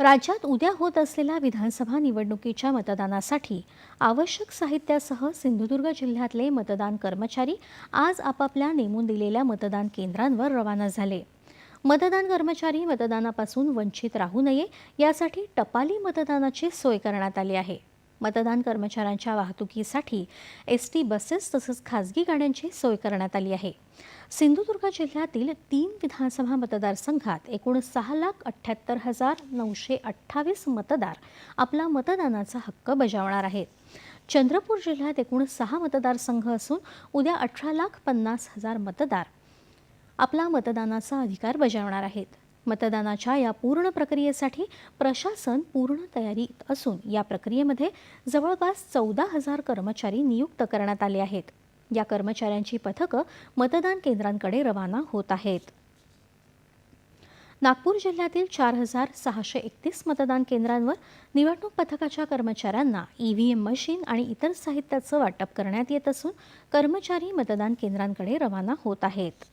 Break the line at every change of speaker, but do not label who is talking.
राज्यात उद्या होत असलेल्या विधानसभा निवडणुकीच्या मतदानासाठी आवश्यक साहित्यासह सिंधुदुर्ग जिल्ह्यातले मतदान कर्मचारी आज आपापल्या नेमून दिलेल्या मतदान केंद्रांवर रवाना झाले. मतदान कर्मचारी मतदानापासून वंचित राहू नये यासाठी टपाली मतदानाची सोय करण्यात आली आहे. मतदान कर्मचाऱ्यांच्या वाहतुकीसाठी एस टी बसेस तसंच खासगी गाड्यांची सोय करण्यात आली आहे. सिंधुदुर्ग जिल्ह्यातील तीन विधानसभा मतदारसंघात एकूण सहा लाख अठ्ठ्याहत्तर हजार नऊशे अठ्ठावीस मतदार आपला मतदानाचा हक्क बजावणार आहेत. चंद्रपूर जिल्ह्यात एकूण सहा मतदारसंघ असून उद्या अठरा लाख पन्नास हजार मतदार आपला मतदानाचा अधिकार बजावणार आहेत. मतदानाच्या या पूर्ण प्रक्रियेसाठी प्रशासन पूर्ण तयारीत असून या प्रक्रियेमध्ये जवळपास चौदा हजार कर्मचारी नियुक्त करण्यात आले आहेत. या कर्मचाऱ्यांची पथकं मतदान केंद्रांकडे रवाना होत आहेत. नागपूर जिल्ह्यातील चार हजार सहाशे एकतीस मतदान केंद्रांवर निवडणूक पथकाच्या कर्मचाऱ्यांना ईव्हीएम मशीन आणि इतर साहित्याचं वाटप करण्यात येत असून कर्मचारी मतदान केंद्रांकडे रवाना होत आहेत.